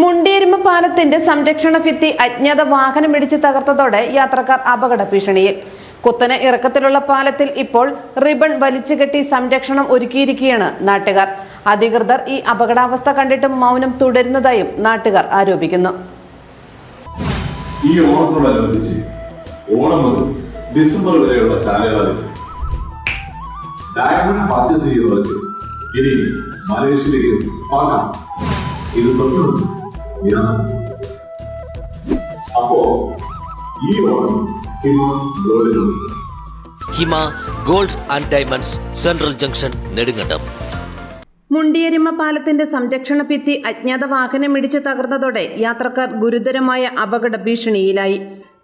മുണ്ടിയരുമ പാലത്തിന്റെ സംരക്ഷണ ഭിത്തി അജ്ഞാത വാഹനം ഇടിച്ച് തകർത്തതോടെ യാത്രക്കാർ അപകട ഭീഷണിയിൽ. കുത്തനെ ഇറക്കത്തിലുള്ള പാലത്തിൽ ഇപ്പോൾ റിബൺ വലിച്ചുകെട്ടി സംരക്ഷണം ഒരുക്കിയിരിക്കുകയാണ് നാട്ടുകാർ. അധികൃതർ ഈ അപകടാവസ്ഥ കണ്ടിട്ടും മൗനം തുടരുന്നതായും നാട്ടുകാർ ആരോപിക്കുന്നു. ഈ ഡിസംബർ വരെയുള്ള ഡയമണ്ട് ഇനി മലേഷ്യയിലേക്ക് പാകാം. ഇത് സ്വപ്നം. യാഥാർത്ഥ്യം. അപ്പോ ഈ ഓണം ഇന്ന് ഗോൾഡിലുണ്ട് Hima gold and diamonds central junction Nedumkandam. Mundiyeruma പാലത്തിന്റെ സംരക്ഷണ ഭിത്തി അജ്ഞാത വാഹനം ഇടിച്ചു തകർന്നതോടെ യാത്രക്കാർ ഗുരുതരമായ അപകട ഭീഷണിയിലായി.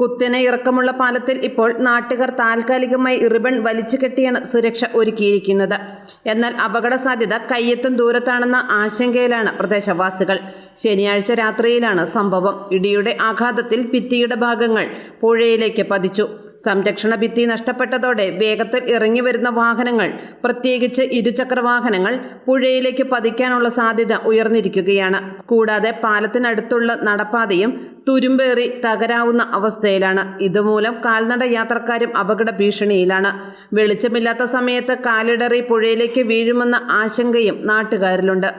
കുത്തനെ ഇറക്കമുള്ള പാലത്തിൽ ഇപ്പോൾ നാട്ടുകാർ താൽക്കാലികമായി റിബൺ വലിച്ചു കെട്ടിയാണ് സുരക്ഷ ഒരുക്കിയിരിക്കുന്നത്. എന്നാൽ അപകട സാധ്യത കയ്യെത്തും ദൂരത്താണെന്ന ആശങ്കയിലാണ് പ്രദേശവാസികൾ. ശനിയാഴ്ച രാത്രിയിലാണ് സംഭവം. ഇടിയുടെ ആഘാതത്തിൽ ഭിത്തിയുടെ ഭാഗങ്ങൾ പുഴയിലേക്ക് പതിച്ചു. സംരക്ഷണ ഭിത്തി നഷ്ടപ്പെട്ടതോടെ വേഗത്തിൽ ഇറങ്ങി വരുന്ന വാഹനങ്ങൾ പ്രത്യേകിച്ച് ഇരുചക്ര വാഹനങ്ങൾ പുഴയിലേക്ക് പതിക്കാനുള്ള സാധ്യത ഉയർന്നിരിക്കുകയാണ്. കൂടാതെ പാലത്തിനടുത്തുള്ള നടപ്പാതയും തുരുമ്പേറി തകരാവുന്ന അവസ്ഥയിലാണ്. ഇതുമൂലം കാൽനട യാത്രക്കാരും അപകട ഭീഷണിയിലാണ്. വെളിച്ചമില്ലാത്ത സമയത്ത് കാലിടറി പുഴയിലേക്ക് വീഴുമെന്ന ആശങ്കയും നാട്ടുകാരിലുണ്ട്.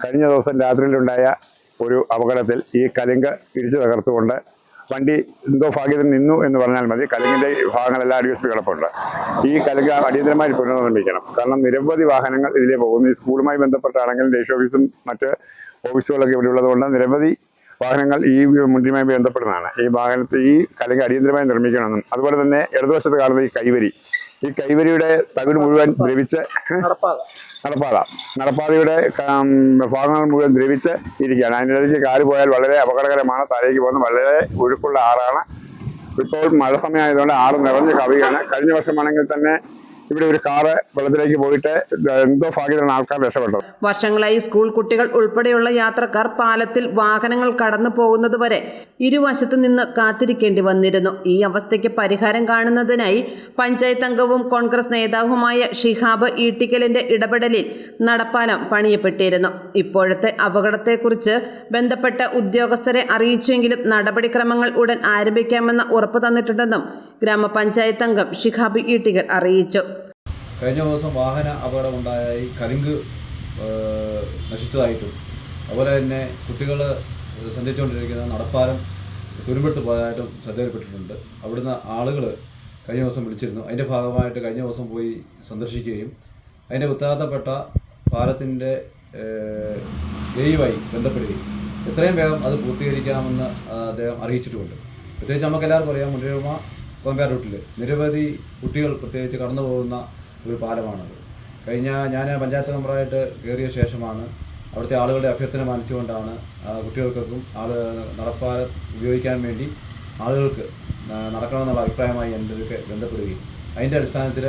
കഴിഞ്ഞ ദിവസം രാത്രിയിലുണ്ടായ ഒരു അപകടത്തിൽ ഈ കലിംഗ് ഇടിച്ചു തകർത്തുകൊണ്ട് വണ്ടി എന്തോ ഭാഗ്യത്തിൽ നിന്നു എന്ന് പറഞ്ഞാൽ മതി. കലുങ്കിന്റെ ഭാഗങ്ങളെല്ലാം അടിവശത്ത് കിടപ്പുണ്ട്. ഈ കലുങ്ക് അടിയന്തരമായി പുനർനിർമ്മിക്കണം. കാരണം നിരവധി വാഹനങ്ങൾ ഇതിലേ പോകുന്നു. ഈ സ്കൂളുമായി ബന്ധപ്പെട്ടാണെങ്കിലും ദേശീയ ഓഫീസും മറ്റ് ഓഫീസുകളൊക്കെ ഇവിടെ ഉള്ളതുകൊണ്ട് നിരവധി വാഹനങ്ങൾ ഈ മുൻപുമായി ബന്ധപ്പെടുന്നതാണ്. ഈ വാഹനത്തെ ഈ കലുങ്ക് അടിയന്തരമായി നിർമ്മിക്കണമെന്നും അതുപോലെ തന്നെ ഇടതുവശത്ത് കാണുന്ന ഈ കൈവരി. ഈ കൈവരിയുടെ തകിട് മുഴുവൻ ദ്രവിച്ച് നടപ്പാത. നടപ്പാതയുടെ ഭാഗങ്ങൾ മുഴുവൻ ദ്രവിച്ച് ഇരിക്കുകയാണ്. അതിനിടയ്ക്ക് കാൽ പോയാൽ വളരെ അപകടകരമാണ്. താഴേക്ക് പോകുന്ന വളരെ ഒഴുക്കുള്ള ആറാണ്. ഇപ്പോൾ മഴ സമയമായതുകൊണ്ട് ആറ് നിറഞ്ഞ് കവിയാണ്. കഴിഞ്ഞ വർഷമാണെങ്കിൽ തന്നെ ഇവിടെ ഒരു കാറ് വെള്ളത്തിലേക്ക് പോയിട്ട് എന്തോ ഭാഗ്യത്തിലാണ് ആൾക്കാർ രക്ഷപ്പെട്ടത്. വർഷങ്ങളായി സ്കൂൾ കുട്ടികൾ ഉൾപ്പെടെയുള്ള യാത്രക്കാർ പാലത്തിൽ വാഹനങ്ങൾ കടന്നു പോകുന്നതുവരെ ഇരുവശത്തു നിന്ന് കാത്തിരിക്കേണ്ടി വന്നിരുന്നു. ഈ അവസ്ഥയ്ക്ക് പരിഹാരം കാണുന്നതിനായി പഞ്ചായത്ത് അംഗവും കോൺഗ്രസ് നേതാവുമായ ഷിഹാബ് ഈട്ടിക്കലിന്റെ ഇടപെടലിൽ നടപ്പാലം പണിയപ്പെട്ടിരുന്നു. ഇപ്പോഴത്തെ അപകടത്തെക്കുറിച്ച് ബന്ധപ്പെട്ട ഉദ്യോഗസ്ഥരെ അറിയിച്ചെങ്കിലും നടപടിക്രമങ്ങൾ ഉടൻ ആരംഭിക്കാമെന്ന ഉറപ്പ് തന്നിട്ടുണ്ടെന്നും ഗ്രാമപഞ്ചായത്ത് അംഗം ഷിഹാബ് ഈട്ടിക്കൽ അറിയിച്ചു. കഴിഞ്ഞ ദിവസം വാഹന അപകടമുണ്ടായി കരിങ്ക് നശിച്ചതായിട്ടും അതുപോലെ തന്നെ കുട്ടികൾ സഞ്ചരിച്ചുകൊണ്ടിരിക്കുന്ന നടപ്പാലം തുരുമ്പെടുത്ത് പോയതായിട്ടും ശ്രദ്ധയിൽപ്പെട്ടിട്ടുണ്ട്. അവിടുന്ന് ആളുകൾ കഴിഞ്ഞ ദിവസം വിളിച്ചിരുന്നു. അതിന്റെ ഭാഗമായിട്ട് കഴിഞ്ഞ ദിവസം പോയി സന്ദർശിക്കുകയും അതിന്റെ ഉത്തരവാദിത്തപ്പെട്ട പാലത്തിന്റെ വേയുമായി ബന്ധപ്പെടുകയും. എത്രയും വേഗം അത് പൂർത്തീകരിക്കാമെന്ന് അദ്ദേഹം അറിയിച്ചിട്ടുമുണ്ട്. പ്രത്യേകിച്ച് നമുക്ക് എല്ലാവർക്കും അറിയാം മുൻപ് കോമ്പാർ റൂട്ടിൽ നിരവധി കുട്ടികൾ പ്രത്യേകിച്ച് കടന്നു പോകുന്ന ഒരു പാലമാണത്. കഴിഞ്ഞ ഞാൻ പഞ്ചായത്ത് മെമ്പറായിട്ട് കയറിയ ശേഷമാണ് അവിടുത്തെ ആളുകളുടെ അഭ്യർത്ഥന മാനിച്ചുകൊണ്ടാണ് കുട്ടികൾക്കും ആൾ നടപ്പാലം ഉപയോഗിക്കാൻ വേണ്ടി ആളുകൾക്ക് നടക്കണമെന്നുള്ള അഭിപ്രായമായി എന്റെ അടുക്കെ ബന്ധപ്പെടുകയും അതിന്റെ അടിസ്ഥാനത്തിൽ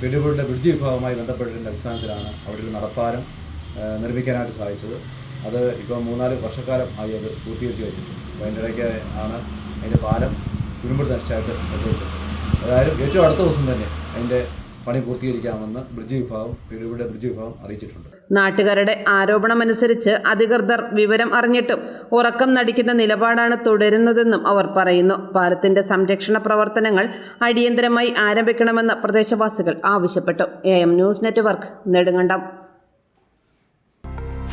പെരുമ്പുഴയുടെ ബ്രിഡ്ജ് വിഭാഗവുമായി ബന്ധപ്പെട്ടതിന്റെ അടിസ്ഥാനത്തിലാണ് അവിടെ ഒരു നടപ്പാലം നിർമ്മിക്കാനായിട്ട് സാധിച്ചത് അത് ഇപ്പോൾ മൂന്നാൽ വർഷക്കാലം ആയി അത് പൂർത്തീകരിച്ച് കഴിഞ്ഞു അപ്പോൾ അതിന്റെ ഇടയ്ക്ക് ആണ് അതിന്റെ പാലം തുരുമ്പെടുത്ത് നഷ്ടമായിട്ട് സംഭവിക്കും അതായത് ഏറ്റവും അടുത്ത ദിവസം തന്നെ അതിന്റെ പണി പൂർത്തീകരിക്കാമെന്ന് ബ്രിഡ്ജ് വിഭാഗം പിഴയുടെ ബ്രിഡ്ജ് വിഭാഗം അറിയിച്ചിട്ടുണ്ട്. നാട്ടുകാരുടെ ആരോപണമനുസരിച്ച് അധികൃതർ വിവരം അറിഞ്ഞിട്ടും ഉറക്കം നടിക്കുന്ന നിലപാടാണ് തുടരുന്നതെന്നും അവർ പറയുന്നു. പാലത്തിന്റെ സംരക്ഷണ പ്രവർത്തനങ്ങൾ അടിയന്തരമായി ആരംഭിക്കണമെന്ന് പ്രദേശവാസികൾ ആവശ്യപ്പെട്ടു. A M news network Nedumkandam.